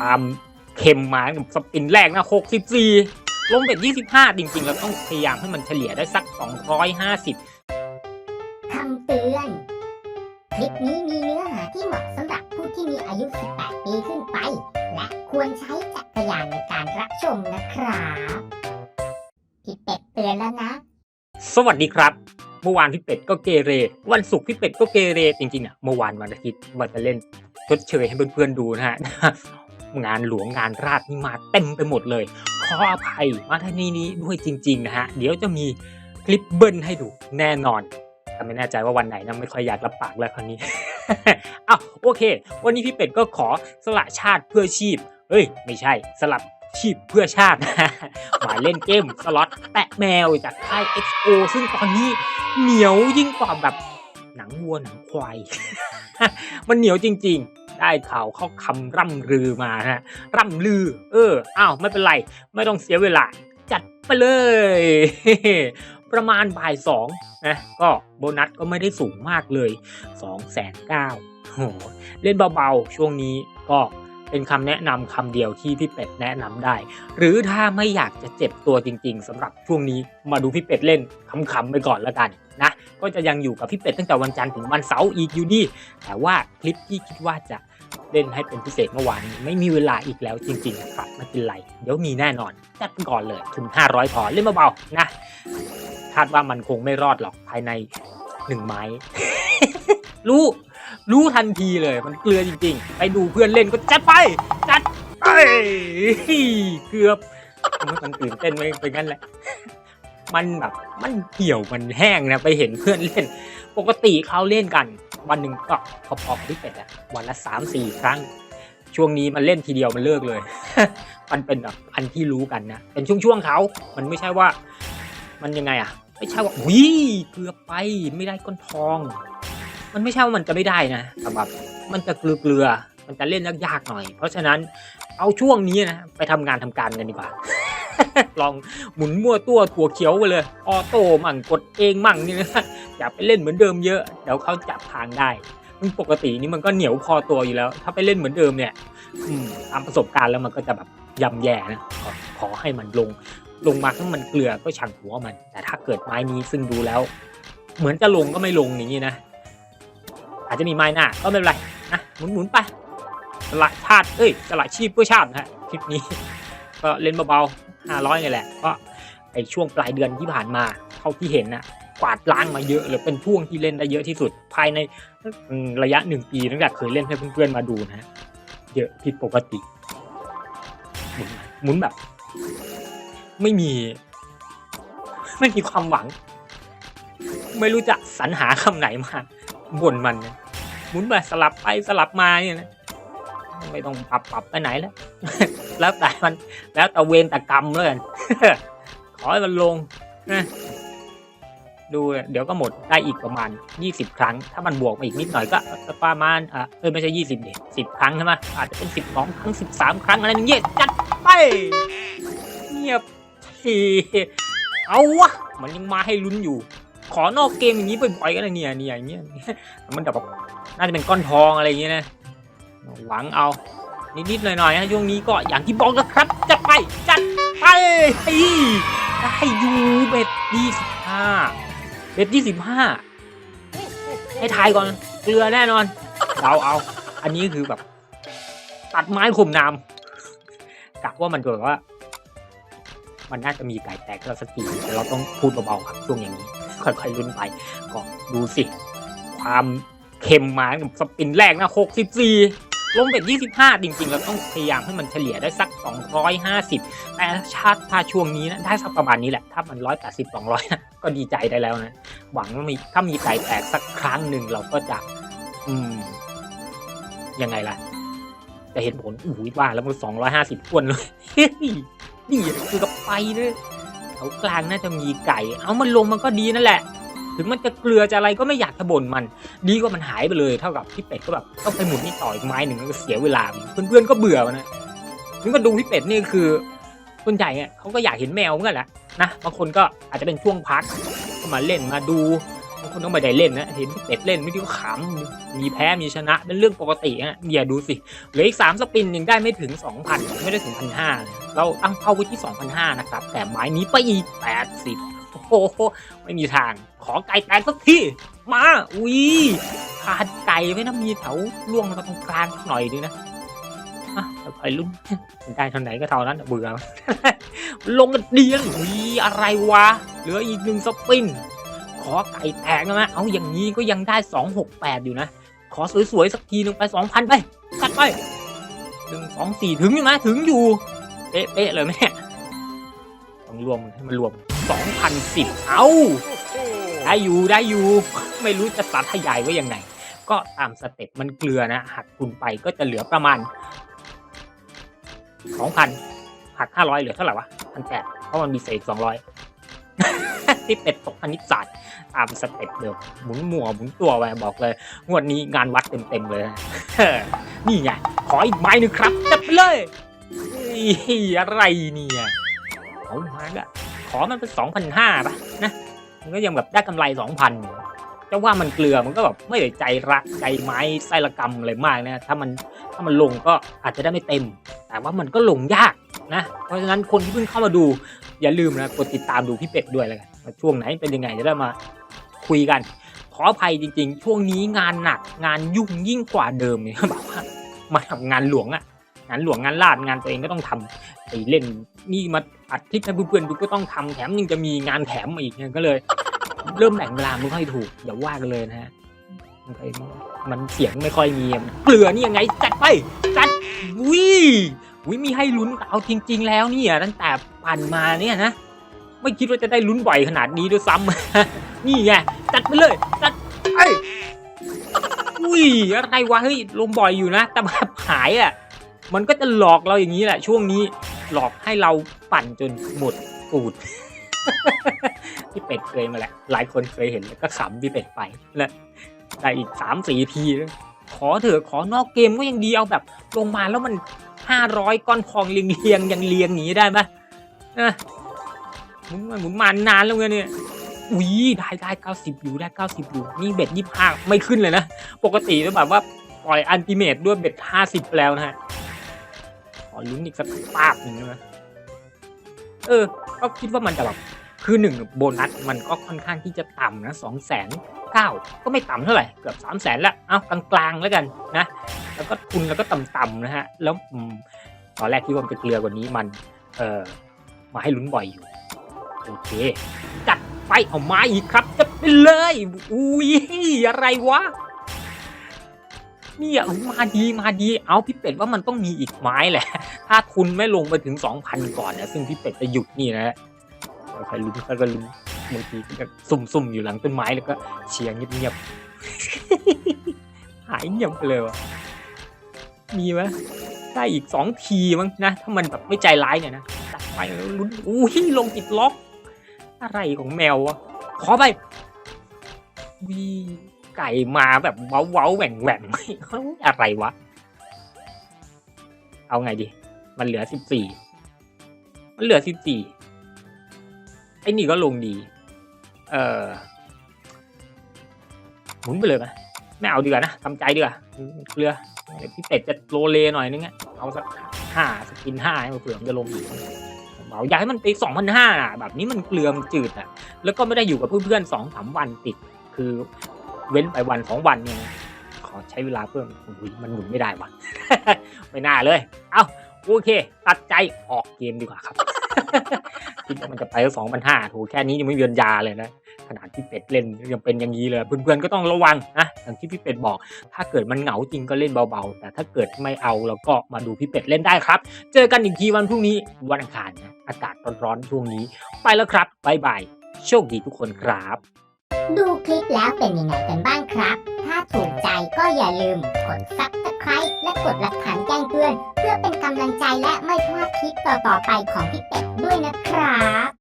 ความเค็มมาสปินแรกนะ64ลงเบ็ด25จริงๆ เราต้องพยายามให้มันเฉลี่ยได้สัก250คำเตือน คลิปนี้มีเนื้อหาที่เหมาะสำหรับผู้ที่มีอายุ 18 ปีขึ้นไป และควรใช้จักรยานในการรับชมนะครับพี่เป็ดเตือนแล้วนะ สวัสดีครับเมื่อวานพี่เป็ดก็เกเร วันศุกร์พี่เป็ดก็เกเรจริงๆอะเมื่อวานวันอาทิตย์ว่าจะเล่นชดเชยให้เพื่อนๆดูนะฮะ งานหลวงงานราชนี่มาเต็มไปหมดเลย ขออภัยมาที่นี่นี้ด้วยจริง ๆ นะฮะ เดี๋ยวจะมีคลิปเบิ้ลให้ดูแน่นอนแต่ไม่แน่ใจว่าวันไหนนะไม่ค่อยอยากรับปากแล้วคราวนี้อ้าวโอเค วันนี้พี่เป็ดก็ขอสละชาติเพื่อชีพ เอ้ย ไม่ใช่สลับชีพเพื่อชาติมาเล่นเกมสล็อตแตะแมวจากค่าย XO ซึ่งตอนนี้เหนียวยิ่งกว่าแบบหนังวัวหนังควาย มันเหนียวจริง ๆ ได้ข่าวเข้าคำร่ำลือมาฮะ ร่ำลือ เออ อ้าว ไม่เป็นไร ไม่ต้องเสียเวลา จัดไปเลย ประมาณบ่ายสองนะ ก็โบนัสก็ไม่ได้สูงมากเลยสองแสนเก้าโห เล่นเบาๆ ช่วงนี้ก็เป็นคำแนะนำคำเดียวที่พี่เป็ดแนะนำได้ หรือถ้าไม่อยากจะเจ็บตัวจริงๆสำหรับช่วงนี้มาดูพี่เป็ดเล่นขำๆไปก่อนแล้วกันนะก็จะยังอยู่กับพี่เป็ดตั้งแต่วันจันทร์ถึงวันเสาร์อีกอยู่ดี แต่ว่าคลิปที่คิดว่าจะ เล่นให้เป็นพิเศษเมื่อวานไม่มีเวลาอีกแล้วจริงๆนะครับไม่เป็นไร เดี๋ยวมีแน่นอนจัดก่อนเลยทุน500พอเล่นเบาๆนะคาดว่ามันคงไม่รอดหรอกภายในหนึ่งไม้รู้รู้ทันทีเลยมันเกลือจริงๆ ไปดูเพื่อนเล่นก็จัดไป จัดไปเกือบมันตื่นเต้นไปเป็นงั้นแหละ มันแบบมันเหี่ยวมันแห้งนะไปเห็นเพื่อนเล่น ปกติเขาเล่นกัน วันหนึ่งก็พอๆกับพี่เป็ดอะวันละสามสี่ครั้ง ช่วงนี้มันเล่นทีเดียวมันเลิกเลย มันเป็นแบบอันที่รู้กันนะ เป็นช่วงๆเขา มันไม่ใช่ว่า มันยังไงอะไม่ใช่ว่าวิเกือบไปไม่ได้ก้อนทอง มันไม่ใช่ว่ามันจะไม่ได้นะแต่แบบมันจะเกลือๆมันจะเล่นยากๆหน่อย เพราะฉะนั้นเอาช่วงนี้นะไปทำงานทำการกันดีกว่า ลองหมุนมั่วตัวถั่วเขียวไปเลย ออโต้มั่งกดเองมั่งนี่นะอย่าไปเล่นเหมือนเดิมเยอะเดี๋ยวเขาจับทางได้มันปกตินี่มันก็เหนียวพอตัวอยู่แล้ว ถ้าไปเล่นเหมือนเดิมเนี่ยตามประสบการณ์แล้วมันก็จะแบบยำแย่นะขอขอให้มันลง ลงมาถ้ามันเกลือก็ช่างหัวมัน แต่ถ้าเกิดไม้นี้ซึ่งดูแล้ว เหมือนจะลงก็ไม่ลงอย่างนี้นะ อาจจะมีไม้หน้าก็ไม่เป็นไรนะหมุนๆไปสละชาติเอ้ยสละชีพเพื่อชาตินะคลิปนี้ ก็เล่นเบาๆห้าร้อยนี่แหละก็ไอช่วงปลายเดือนที่ผ่านมาเท่าที่เห็นนะกวาดล้างมาเยอะเลยเป็นช่วงที่เล่นได้เยอะที่สุดภายในระยะหนึ่งปีตั้งแต่เคยเล่นให้เพื่อนๆมาดูนะฮะเยอะผิดปกติหมุนหมุนแบบ ไม่มี ไม่มีความหวัง ไม่รู้จะสรรหาคำไหนมาบ่นมันนะหมุนไปสลับไปสลับมาเนี่ยนะไม่ต้องปรับปรับไปไหนแล้ว แล้วแต่มันแล้วแต่เวรแต่กรรมแล้วกันขอให้มันลงนะดูเดี๋ยวก็หมดได้อีกประมาณ 20 ครั้ง ถ้ามันบวกมาอีกนิดหน่อยก็ประมาณอะเออไม่ใช่20เด็สิบครั้งใช่ไหมอาจจะเป็น12ครั้ง13ครั้งอะไรเงี้ยจัดไปเงียบทีเอาวะมันยังมาให้ลุ้นอยู่ ขอนอกเกมอย่างนี้บ่อยๆกันนะเนี่ยเนี่ยอย่างเงี้ยมันแบบน่าจะเป็นก้อนทองอะไรอย่างเงี้ยนะหวังเอา นิดๆหน่อยๆนะช่วงนี้ก็อย่างที่บอกนะครับจัดไปจัดไปเฮ้ยได้อยู่เบ็ดยี่สิบห้าเบ็ดยี่สิบห้าให้ทายก่อนเกลือแน่นอนเราเอา อันนี้คือแบบ ตัดไม้ข่มน้ำกะว่ามันแบบว่า มันน่าจะมีไก่แตกแล้วสักทีแต่เราต้องพูดเบาๆครับช่วงอย่างนี้ ค่อยๆลุ้นไปก็ดูสิ ความเค็มมาสปินแรกนะ64 ลงเบ็ด25 จริงๆ เราต้องพยายามให้มันเฉลี่ยได้สัก 250 แต่ชาติถ้าช่วงนี้นะได้สักประมาณนี้แหละ ถ้ามัน 180 200 นะก็ดีใจได้แล้วนะ หวังว่ามีถ้ามีไก่แตกสักครั้งหนึ่งเราก็จะ อืม ยังไงล่ะ จะเห็นผลอุ้ยว่าแล้วมัน 250ทวนเลยนี่คือกับไปเลยแถวกลางน่าจะมีไก่ เอามันลงมันก็ดีนั่นแหละ ถึงมันจะเกลือจะอะไรก็ไม่อยากจะบ่นมัน ดีกว่ามันหายไปเลย เท่ากับพี่เป็ดก็แบบต้องไปหมุนนี่ต่ออีกไม้หนึ่งก็เสียเวลาเพื่อนๆก็เบื่อมันนะถึงก็ดูพี่เป็ดนี่คือส่วนใหญ่เนี่ยเขาก็อยากเห็นแมวเหมือนกันแหละนะบางคนก็อาจจะเป็นช่วงพักก็มาเล่นมาดูบางคนก็ไม่ได้เล่นนะเห็นพี่เป็ดเล่นไม่ได้ก็ขำมีแพ้มีชนะเป็นเรื่องปกติฮะอย่าดูสิเหลืออีกสามสปินยังได้ไม่ถึง2,000ไม่ได้ถึงพันห้าเราตั้งเป้าไว้ที่2,500นะครับแต่ไม้นี้ไปอีก80 โอ้โหไม่มีทาง ขอไก่แตกสักทีมาอุ้ยขาดไก่ไว้นะมีแถวล่วงมาตรงกลางหน่อยนึงนะอะค่อยๆลุ้นได้เท่าไหนก็เท่านั้นเบื่อลงกันเดียงอุ้ยอะไรวะเหลืออีกหนึ่งสปินขอไก่แตกนะเอาอย่างนี้ก็ยังได้268อยู่นะ ขอสวยๆสักทีหนึ่งไป2,000ไปกัดไปหนึ่งสองสี่ถึงอยู่ไหมถึงอยู่เป๊ะๆเลยไหมเนี่ย ต้องรวมให้มันรวม 2,010 เอาได้อยู่ได้อยู่ ไม่รู้จะสัดทยายไว้ยังไง ก็ตามสเต็ปมันเกลือนะ หักคุณไปก็จะเหลือประมาณ 2,000 หัก 500 เหลือเท่าไหร่วะพันแปดเพราะมันมีเศษ200ที่เป็ดตกคณิตศาสตร์ตามสเต็ปเดิมหมุนหมัวหมุนตัวไปบอกเลย งวดนี้งานวัดเต็มๆเลยนะนี่ไง ขออีกไม้หนึ่งครับจัดไปเลยเฮ้ยอะไรเนี่ย เอามาละขอมันเป็นสองพันห้าป่ะนะมันก็ยังแบบได้กำไรสองพันจะว่ามันเกลือมันก็แบบไม่ได้ใจรักใจไม้ไส้ละกรรมอะไรมากนะถ้ามันถ้ามันลงก็อาจจะได้ไม่เต็ม แต่ว่ามันก็ลงยากนะเพราะฉะนั้นคนที่เพิ่งเข้ามาดูอย่าลืมนะกดติดตามดูพี่เป็ดด้วยแล้วกันช่วงไหนเป็นยังไงจะได้มาคุยกัน ขออภัยจริง ๆ ช่วงนี้งานหนักงานยุ่งยิ่งกว่าเดิมเนี่ยแบบว่ามาทำงานหลวงอะงานหลวงงานลาดงานตัวเองก็ต้องทำไปเล่นนี่มา อัดคลิปให้เพื่อนๆดูก็ต้องทำแถมยังจะมีงานแถมมาอีกเนี่ยก็เลย เริ่มแบ่งเวลาไม่ค่อยถูกอย่าว่ากันเลยนะฮะมันเสียงไม่ค่อยมีเกลือนี่ยังไงจัดไปจัดวิวิมีให้ลุ้นเอาจริง ๆ แล้วเนี่ยตั้งแต่ปั่นมาเนี่ยนะไม่คิดว่าจะได้ลุ้นบ่อยขนาดนี้ด้วยซ้ำนี่ไงจัดไปเลยจัดไอ้ยอุ้ยอะไรวะเฮ้ยลงบ่อยอยู่นะ แต่แบบหายอะ มันก็จะหลอกเราอย่างนี้แหละ ช่วงนี้หลอกให้เรา ปั่นจนหมดปูดพี่เป็ดเคยมาแหละหลายคนเคยเห็นแล้วก็ขำพี่เป็ดไปแล้วได้อีกสามสี่ทีขอเถอะขอนอกเกมก็ยังดีเอาแบบ ลงมาแล้วมันห้าร้อยก้อนทองเรียงเรียงๆยังเรียงอย่างนี้ได้ไหมออหมุนมาหมุนมานานแล้วไงเนี่ยอุ้ยได้ได้เก้าสิบอยู่ได้เก้าสิบอยู่นี่เบ็ดยี่ห้าไม่ขึ้นเลยนะปกติแล้วแบบว่าปล่อยอันติเมตด้วยเบ็ดห้าสิบแล้วนะฮะขอลุ้นอีกสักปาบหนึ่งได้ไหม เออ ก็คิดว่ามันจะแบบคือหนึ่งโบนัสมันก็ค่อนข้างที่จะต่ำนะสองแสนเก้าก็ไม่ต่ำเท่าไหร่เกือบสามแสนละเอากลางๆแล้วกันนะแล้วก็ทุนแล้วก็ต่ำๆนะฮะแล้วอตอนแรกคิดว่ามันจะเกลือกว่านี้มันเออมาให้ลุ้นบ่อยอยู่โอเคจัดไปเอามาอีกครับจะไปเลยอุ้ยอะไรวะเนี่ยมาดีมาดีเอาพี่เป็ดว่ามันต้องมีอีกไม้แหละ ถ้าทุนไม่ลงไปถึงสองพันก่อนเนะซึ่งพี่เป็ดจะหยุดนี่นะค่อยๆลุ้นค่อยๆลุ้นบางทีก็จะซุ่มๆอยู่หลังต้นไม้แล้วก็เชียร์เงียบๆหายเงียบไปเลยวะมีไหมได้อีกสองทีมั้งนะถ้ามันแบบไม่ใจร้ายเนี่ยนะไปลุ้นอุ้ยลงติดล็อก อะไรของแมววะขอไปวีไก่มาแบบเว้าเว้าแหว่งแหว่งอะไรวะ เอาไงดี มันเหลือสิบสี่มันเหลือสิบสี่ไอ้นี่ก็ลงดี เออหมุนไปเลยไหมไม่เอาดีกว่านะทำใจดีกว่าเกลือพี่เป็ดจะโลเลหน่อยนึงอะเอาสักห้าสกินห้าให้เผื่อมันจะลงอีเหมาอยากให้มันไปสองพันห้าแบบนี้มันเกลือมจืดอะ แล้วก็ไม่ได้อยู่กับเพื่อนๆสองสามวันติด คือเว้นไปวันสองวันเนี่ยนะขอใช้เวลาเพิ่มอุ้ยมันหมุนไม่ได้วะไม่น่าเลย เอา โอเค ตัดใจออกเกมดีกว่าครับคิดว่ามันจะไปสองพันห้าถูกแค่นี้ยังไม่เวียนยาเลยนะขนาดพี่เป็ดเล่นยังเป็นอย่างนี้เลย เพื่อนๆก็ต้องระวังนะอย่างที่พี่เป็ดบอก ถ้าเกิดมันเหงาจริงก็เล่นเบาๆ แต่ถ้าเกิดไม่เอาแล้วก็มาดูพี่เป็ดเล่นได้ครับ เจอกันอีกทีวันพรุ่งนี้วันอังคารนะอากาศร้อนๆช่วงนี้ ไปแล้วครับบายบายโชคดีทุกคนครับ ดูคลิปแล้วเป็นยังไงกันบ้างครับ ถูกใจก็อย่าลืมกด subscribe และกดหลักฐานแจ้งเตือน เพื่อเป็นกำลังใจและไม่พลาดคลิปต่อๆไปของพี่เป็ดด้วยนะครับ